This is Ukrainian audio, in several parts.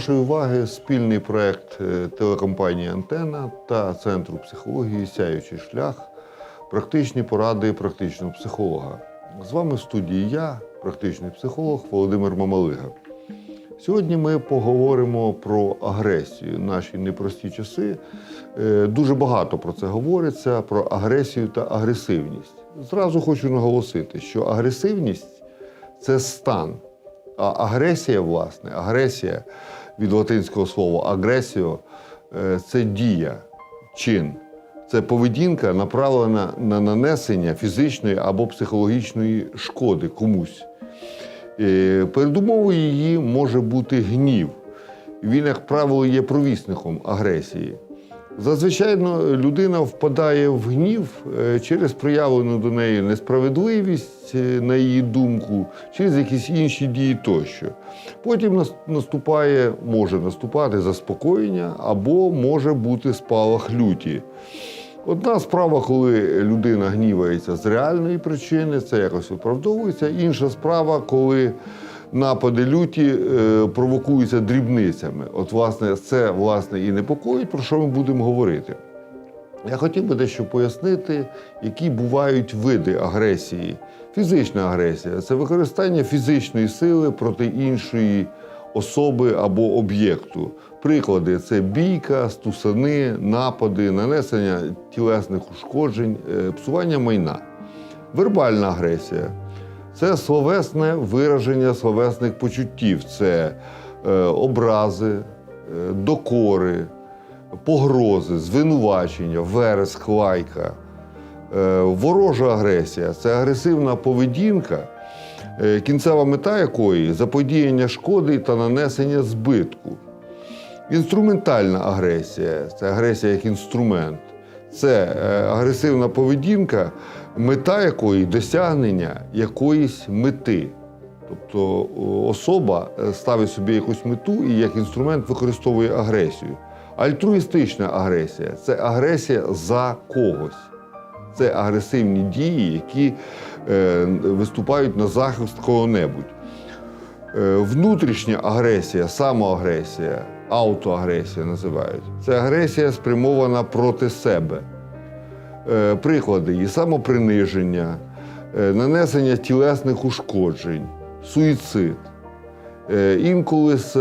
До вашої уваги спільний проект е, телекомпанії Антена та Центру психології Сяючий шлях. Практичні поради практичного психолога. З вами в студії я, практичний психолог Володимир Мамалига. Сьогодні ми поговоримо про агресію. Наші непрості часи. Е, Дуже багато про це говориться: про агресію та агресивність. Зразу хочу наголосити, що агресивність це стан. А агресія, власне, агресія від латинського слова агресіо е, це дія, чин. Це поведінка, направлена на нанесення фізичної або психологічної шкоди комусь. Е, Передумовою її може бути гнів. Він, як правило, є провісником агресії. Зазвичай ну, людина впадає в гнів е, через проявлену до неї несправедливість, е, на її думку, через якісь інші дії тощо. Потім наступає, може наступати заспокоєння або може бути спалах люті. Одна справа, коли людина гнівається з реальної причини, це якось виправдовується. Інша справа, коли напади люті е, провокуються дрібницями. От, власне, це власне і непокоїть, про що ми будемо говорити. Я хотів би дещо пояснити, які бувають види агресії. Фізична агресія це використання фізичної сили проти іншої особи або об'єкту. Приклади це бійка, стусани, напади, нанесення тілесних ушкоджень, е, псування майна. Вербальна агресія це словесне вираження словесних почуттів, це е, образи, е, докори, погрози, звинувачення, вереск, лайка. Е, ворожа агресія це агресивна поведінка, е, кінцева мета якої заподіяння шкоди та нанесення збитку. Інструментальна агресія це агресія як інструмент. Це е, агресивна поведінка, мета якої досягнення якоїсь мети. Тобто особа е, ставить собі якусь мету і як інструмент використовує агресію. Альтруїстична агресія це агресія за когось. Це агресивні дії, які е, виступають на захист кого-небудь. Е, Внутрішня агресія, самоагресія, аутоагресія називають. Це агресія спрямована проти себе. Е, Приклади її самоприниження, е, нанесення тілесних ушкоджень, суїцид. Е, Інколи з,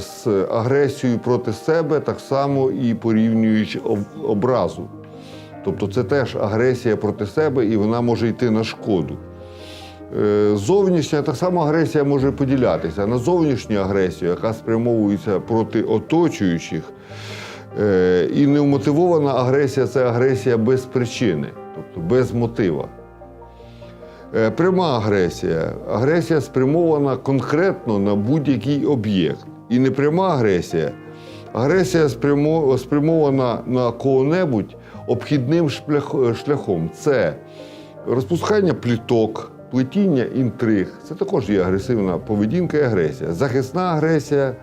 з агресією проти себе так само і порівнюючи образу. Тобто це теж агресія проти себе, і вона може йти на шкоду. Е, Зовнішня так само агресія може поділятися на зовнішню агресію, яка спрямовується проти оточуючих. Е, І невмотивована агресія це агресія без причини, тобто без мотива. Е, Пряма агресія. Агресія спрямована конкретно на будь-який об'єкт. І непряма агресія. Агресія спрямована на кого-небудь обхідним шляхом. Це розпускання пліток, плетіння інтриг. Це також є агресивна поведінка і агресія. Захисна агресія,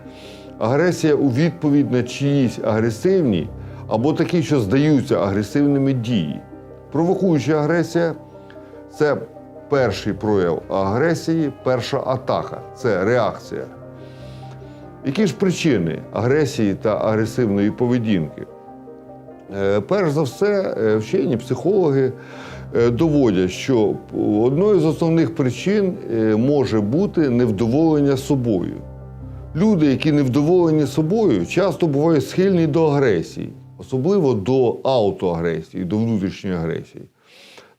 агресія у відповідь на чиїсь агресивні або такі, що здаються агресивними дії. Провокуюча агресія це перший прояв агресії, перша атака, це реакція. Які ж причини агресії та агресивної поведінки? Е, Перш за все, е, вчені психологи доводять, що одною з основних причин е, може бути невдоволення собою. Люди, які невдоволені собою, часто бувають схильні до агресії, особливо до аутоагресії, до внутрішньої агресії.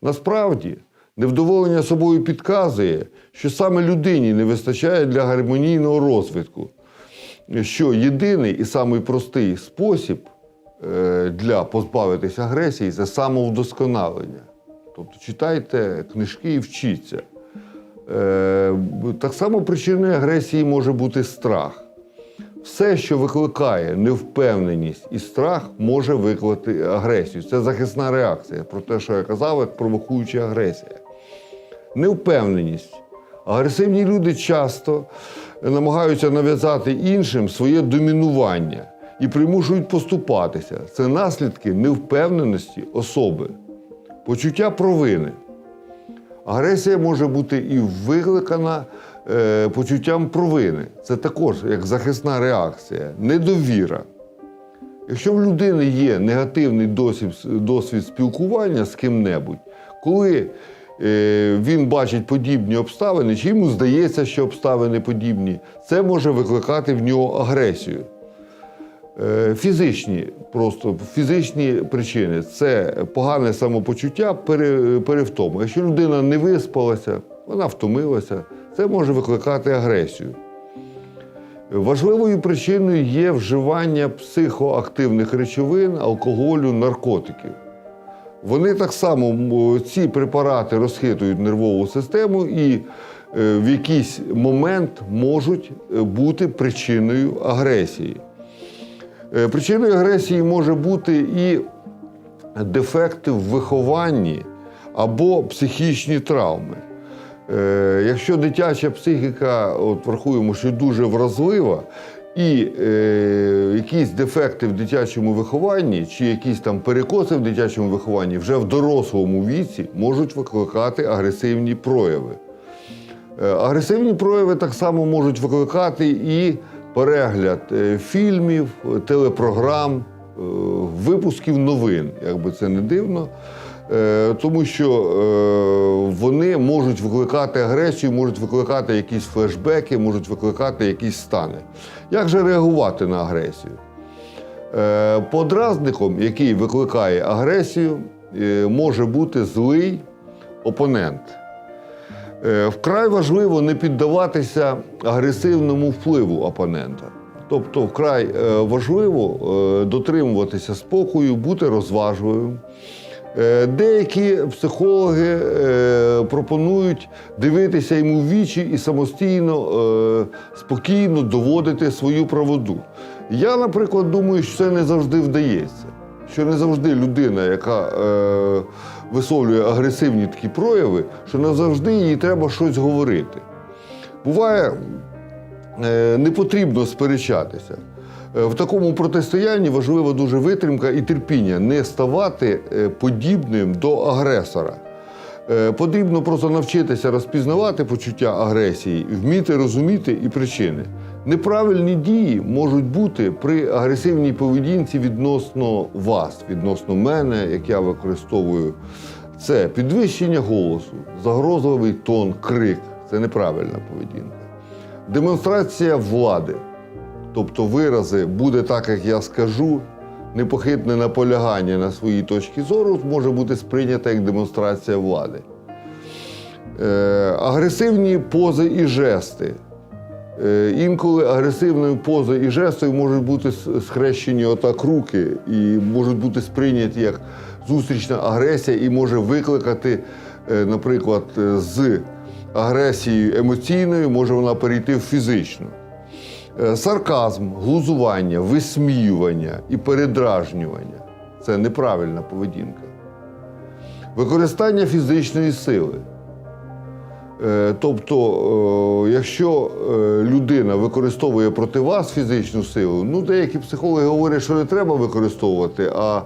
Насправді, невдоволення собою підказує, що саме людині не вистачає для гармонійного розвитку, що єдиний і самий простий спосіб е, для позбавитися агресії це самовдосконалення. Тобто читайте книжки і вчіться. Е, Так само причиною агресії може бути страх. Все, що викликає невпевненість і страх, може викликати агресію. Це захисна реакція про те, що я казав, як провокуюча агресія. Невпевненість. Агресивні люди часто намагаються нав'язати іншим своє домінування і примушують поступатися. Це наслідки невпевненості особи, почуття провини. Агресія може бути і викликана е, почуттям провини. Це також як захисна реакція, недовіра. Якщо в людини є негативний досвід, досвід спілкування з ким-небудь, коли е, він бачить подібні обставини, чи йому здається, що обставини подібні, це може викликати в нього агресію. Е, Фізичні, просто фізичні причини це погане самопочуття, пере- перевтома. Якщо людина не виспалася, вона втомилася, це може викликати агресію. Важливою причиною є вживання психоактивних речовин, алкоголю, наркотиків. Вони так само ці препарати розхитують нервову систему і е, в якийсь момент можуть е, бути причиною агресії. Е, Причиною агресії може бути і дефекти в вихованні або психічні травми. Е, Якщо дитяча психіка, от врахуємо, що дуже вразлива, і е, якісь дефекти в дитячому вихованні, чи якісь там перекоси в дитячому вихованні вже в дорослому віці можуть викликати агресивні прояви. Е, Агресивні прояви так само можуть викликати і перегляд е, фільмів, телепрограм, е, випусків новин, як би це не дивно. Е, Тому що вони можуть викликати агресію, можуть викликати якісь флешбеки, можуть викликати якісь стани. Як же реагувати на агресію? Подразником, який викликає агресію, може бути злий опонент. Е, Вкрай важливо не піддаватися агресивному впливу опонента. Тобто, вкрай е, важливо е, дотримуватися спокою, бути розважливим. Деякі психологи пропонують дивитися йому в вічі і самостійно, спокійно доводити свою правоту. Я, наприклад, думаю, що це не завжди вдається. Що не завжди людина, яка е, висловлює агресивні такі прояви, що не завжди їй треба щось говорити. Буває, е, не потрібно сперечатися. Е, В такому протистоянні важлива дуже витримка і терпіння, не ставати е, подібним до агресора. Е, Потрібно просто навчитися розпізнавати почуття агресії, вміти розуміти і причини. Неправильні дії можуть бути при агресивній поведінці відносно вас, відносно мене, як я використовую. Це підвищення голосу, загрозливий тон, крик це неправильна поведінка. Демонстрація влади, тобто вирази буде так, як я скажу, непохитне наполягання на своїй точці зору може бути сприйнято як демонстрація влади. Е, агресивні пози і жести. Е, Інколи агресивною позою і жестою можуть бути схрещені отак руки і можуть бути сприйняті як зустрічна агресія і може викликати, е, наприклад, е, з агресією емоційною, може вона перейти в фізичну. Сарказм, глузування, висміювання і передражнювання це неправильна поведінка. Використання фізичної сили. Е, Тобто, е, якщо е, людина використовує проти вас фізичну силу, ну деякі психологи говорять, що не треба використовувати. А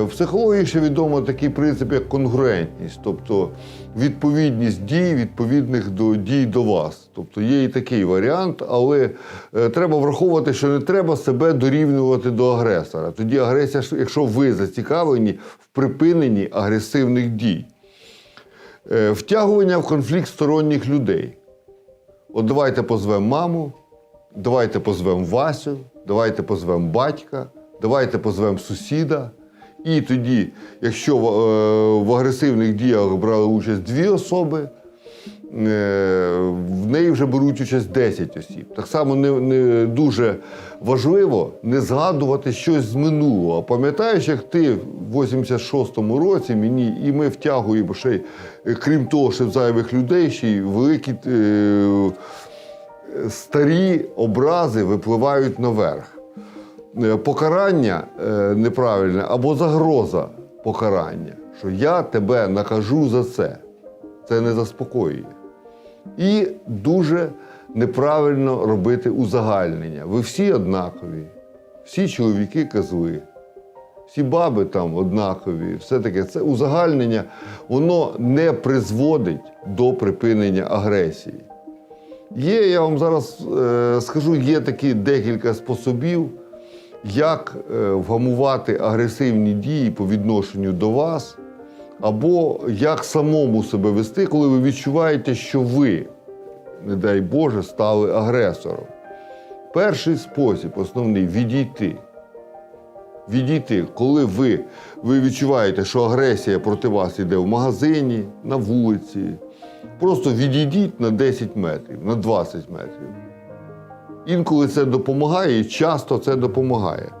в психології ще відомо такий принцип, як конгруентність, тобто відповідність дій відповідних до дій до вас. Тобто є і такий варіант, але треба враховувати, що не треба себе дорівнювати до агресора. Тоді агресія, якщо ви зацікавлені в припиненні агресивних дій. Е, Втягування в конфлікт сторонніх людей. От давайте позвемо маму, давайте позвемо Васю, давайте позвемо батька, давайте позвемо сусіда. І тоді, якщо в, е, агресивних діях брали участь дві особи, в неї вже беруть участь 10 осіб. Так само не, не дуже важливо не згадувати щось з минулого. Пам'ятаєш, як ти в 86-му році мені і ми втягуємо ще й, е, крім того, що зайвих людей, ще й великі. Е, старі образи випливають наверх. Е, Покарання е, неправильне або загроза покарання, що я тебе накажу за це. Це не заспокоює. І дуже неправильно робити узагальнення. Ви всі однакові, всі чоловіки козли, всі баби там однакові, все таке. Це узагальнення, воно не призводить до припинення агресії. Є, я вам зараз е, скажу, є такі декілька способів, як е, вгамувати агресивні дії по відношенню до вас, або як самому себе вести, коли ви відчуваєте, що ви, не дай Боже, стали агресором. Перший спосіб, основний відійти. Відійти, коли ви, ви відчуваєте, що агресія проти вас йде в магазині, на вулиці. Просто відійдіть на 10 метрів, на 20 метрів. Інколи це допомагає, і часто це допомагає.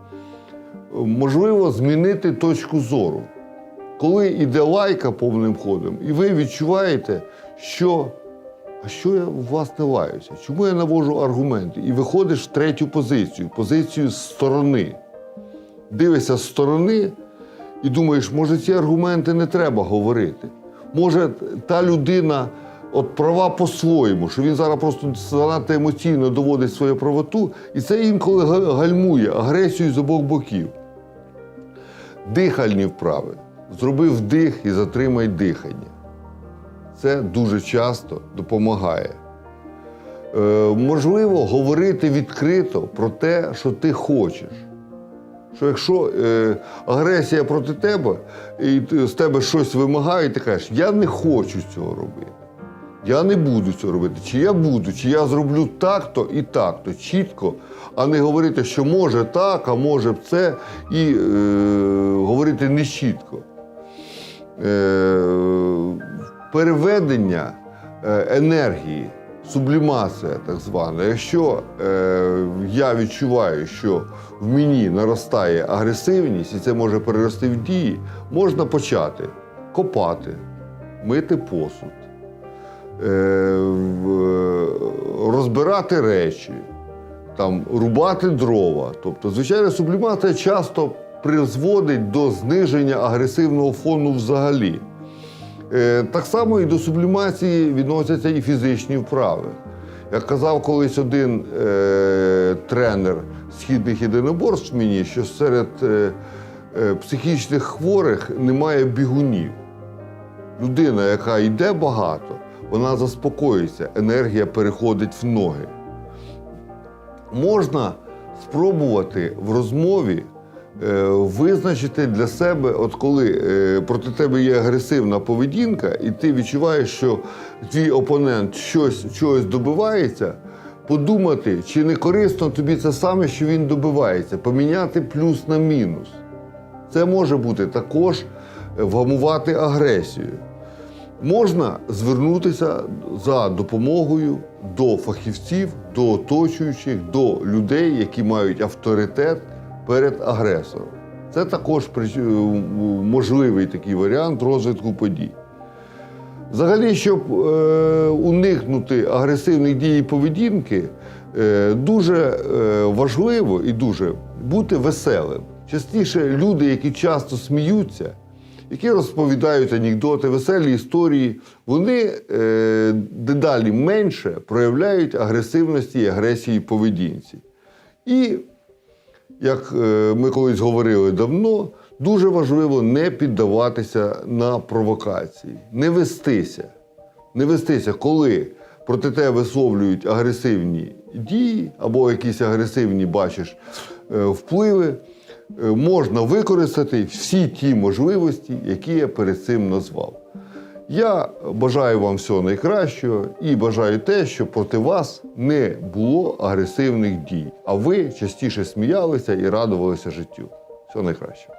Можливо, змінити точку зору. Коли йде лайка повним ходом, і ви відчуваєте, що а що я у вас не лаюся? Чому я навожу аргументи? І виходиш в третю позицію, позицію з сторони. Дивишся з сторони і думаєш, може, ці аргументи не треба говорити. Може, та людина от права по-своєму, що він зараз просто занадто емоційно доводить свою правоту, і це інколи гальмує агресію з обох боків. Дихальні вправи. Зроби вдих і затримай дихання. Це дуже часто допомагає. Е, можливо, говорити відкрито про те, що ти хочеш. Що якщо е, агресія проти тебе, і з тебе щось вимагає, і ти кажеш, я не хочу цього робити. Я не буду цього робити. Чи я буду, чи я зроблю так-то і так-то, чітко, а не говорити, що може так, а може б це, і е, говорити не чітко. Е, переведення е, енергії, сублімація так звана. Якщо е, я відчуваю, що в мені наростає агресивність, і це може перерости в дії, можна почати копати, мити посуд, розбирати речі, там, рубати дрова. Тобто, звичайно, сублімація часто призводить до зниження агресивного фону взагалі. Е, Так само і до сублімації відносяться і фізичні вправи. Як казав колись один е, тренер східних єдиноборств мені, що серед е, е, психічних хворих немає бігунів. Людина, яка йде багато, вона заспокоюється, енергія переходить в ноги. Можна спробувати в розмові визначити для себе, от коли е, проти тебе є агресивна поведінка, і ти відчуваєш, що твій опонент щось чогось добивається, подумати, чи не корисно тобі це саме, що він добивається, поміняти плюс на мінус. Це може бути також е, вгамувати агресію. Можна звернутися за допомогою до фахівців, до оточуючих, до людей, які мають авторитет перед агресором. Це також е, можливий такий варіант розвитку подій. Взагалі, щоб е, уникнути агресивних дій і поведінки, е, дуже е, важливо і дуже бути веселим. Частіше люди, які часто сміються, які розповідають анекдоти, веселі історії, вони е, дедалі менше проявляють агресивності і агресії поведінці. І як е, ми колись говорили давно, дуже важливо не піддаватися на провокації, не вестися. Не вестися, коли проти тебе висловлюють агресивні дії або якісь агресивні бачиш е, впливи, е, можна використати всі ті можливості, які я перед цим назвав. Я бажаю вам всього найкращого і бажаю те, щоб проти вас не було агресивних дій, а ви частіше сміялися і радувалися життю. Всього найкращого.